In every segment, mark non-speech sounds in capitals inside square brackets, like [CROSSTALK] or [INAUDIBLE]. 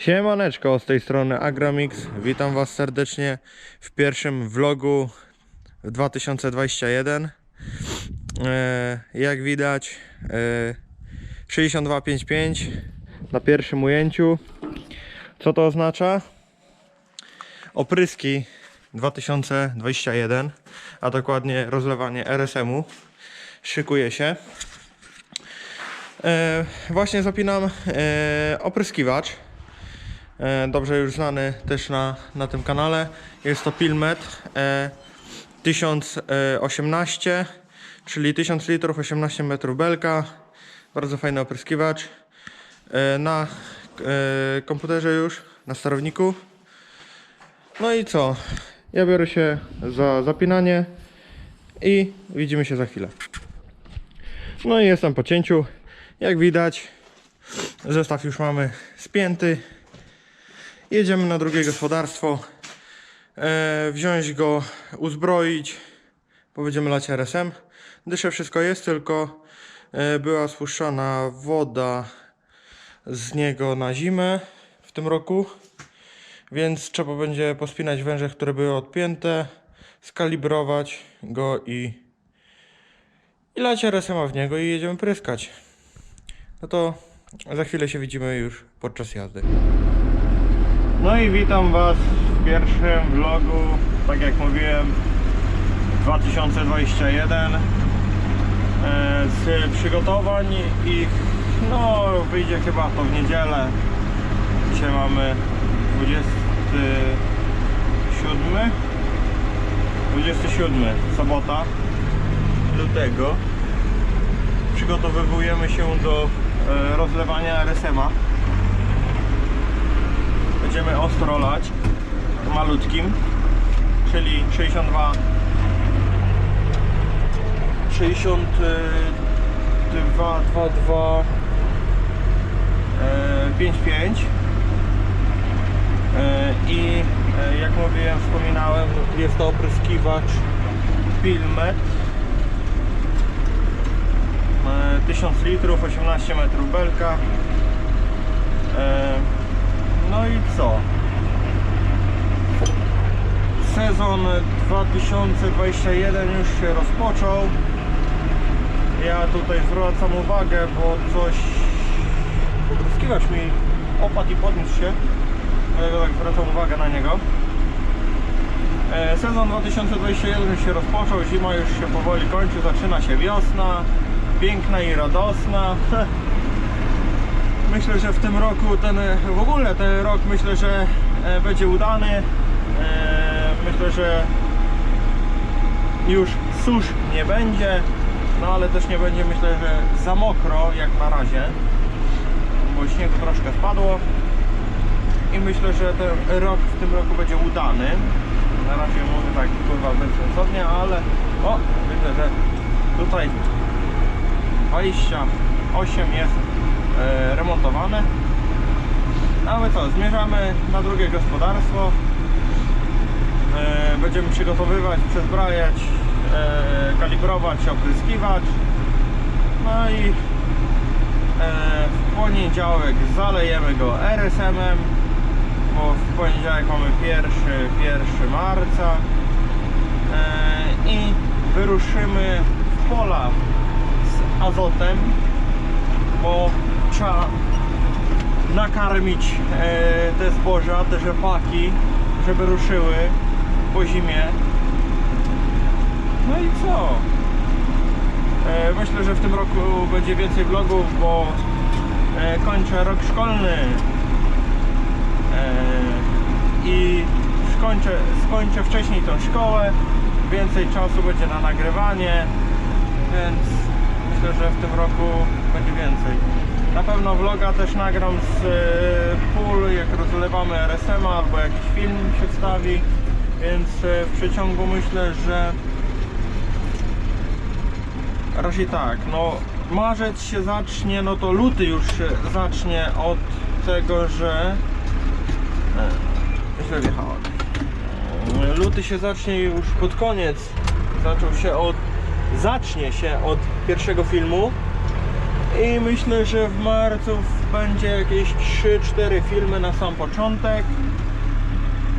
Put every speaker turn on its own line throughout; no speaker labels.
Siemaneczko, z tej strony Agramix. Witam Was serdecznie w pierwszym vlogu w 2021. E, jak widać, e, 6255 na pierwszym ujęciu. Co to oznacza? Opryski 2021, a dokładnie rozlewanie RSM-u. Szykuje się. E, właśnie zapinam e, opryskiwacz. E, dobrze już znany też na, na tym kanale. Jest to Pilmet e, 1018, czyli 1000 litrów, 18 metrów belka. Bardzo fajny opryskiwacz. E, na komputerze już, na sterowniku. No i co? Ja biorę się za zapinanie i widzimy się za chwilę. No i jestem po cięciu. Jak widać, zestaw już mamy spięty. Jedziemy na drugie gospodarstwo. E, wziąć go, uzbroić, bo będziemy lać RSM. Dysze wszystko jest, tylko e, była spuszczona woda z niego na zimę w tym roku. Więc trzeba będzie pospinać węże, które były odpięte, skalibrować go i, i lać RSM w niego i jedziemy pryskać. No to za chwilę się widzimy już podczas jazdy. No i witam Was w pierwszym vlogu, tak jak mówiłem, 2021 e, z przygotowań i no wyjdzie chyba to w niedzielę. Dzisiaj mamy 27 27 sobota. Lutego przygotowujemy się do e, rozlewania RSM-a będziemy ostro lać malutkim czyli 62 62 2 2 5 5 E, i e, jak mówiłem, wspominałem, jest to opryskiwacz Pilmet. E, 1000 litrów, 18 metrów belka. E, no i co? Sezon 2021 już się rozpoczął ja tutaj zwracam uwagę, bo coś opryskiwacz mi opadł i podniósł się Dlatego tak zwracam uwagę na niego. E, Sezon 2021 się rozpoczął, zima już się powoli kończy, zaczyna się wiosna, piękna i radosna. [LAUGHS] Myślę, że w tym roku ten, w ogóle ten rok myślę, że e, będzie udany. E, Myślę, że już susz nie będzie, no ale też nie będzie myślę, że za mokro jak na razie, bo śniegu troszkę spadło i myślę, że ten rok w tym roku będzie udany. Na razie mówię tak kurwa bezsensownie, ale o, widzę, że tutaj 28 jest remontowane. No my co, zmierzamy na drugie gospodarstwo. E, będziemy przygotowywać, przezbrajać, e, kalibrować, opryskiwać. No i e, w poniedziałek zalejemy go RSM-em bo w poniedziałek mamy 1, 1 marca e, i wyruszymy w pola z azotem, bo trzeba nakarmić e, te zboża, te rzepaki, żeby ruszyły po zimie. No i co? E, myślę, że w tym roku będzie więcej vlogów, bo e, kończę rok szkolny i skończę, skończę wcześniej tą szkołę, więcej czasu będzie na nagrywanie, więc myślę, że w tym roku będzie więcej. Na pewno vloga też nagram z e, pól, jak rozlewamy RSM albo jakiś film się wstawi, więc e, w przeciągu myślę, że raczej tak, no marzec się zacznie, no to luty już się zacznie od tego, że źle wjechałem. Luty się zacznie już pod koniec. Zaczął się od. Zacznie się od pierwszego filmu. I myślę, że w marcu, będzie jakieś 3-4 filmy na sam początek.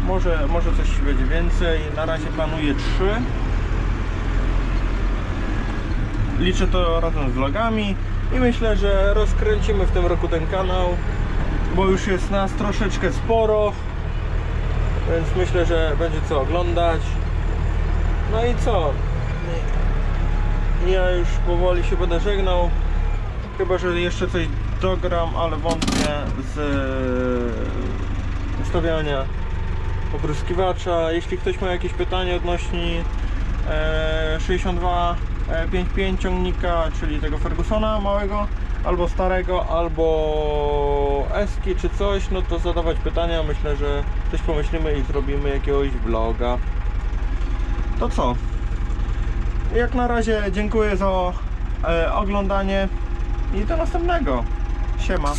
Może, może coś będzie więcej. Na razie planuję 3. Liczę to razem z vlogami i myślę, że rozkręcimy w tym roku ten kanał, bo już jest nas troszeczkę sporo, więc myślę, że będzie co oglądać. No i co? Ja już powoli się będę żegnał. Chyba, że jeszcze coś dogram, ale wątpię z e, ustawiania opryskiwacza. Jeśli ktoś ma jakieś pytanie odnośnie e, 6255 ciągnika, czyli tego Fergusona małego, albo starego, albo Eski czy coś, no to zadawać pytania. Myślę, że coś pomyślimy i zrobimy jakiegoś vloga. To co? Jak na razie dziękuję za e, oglądanie i do następnego. Siema.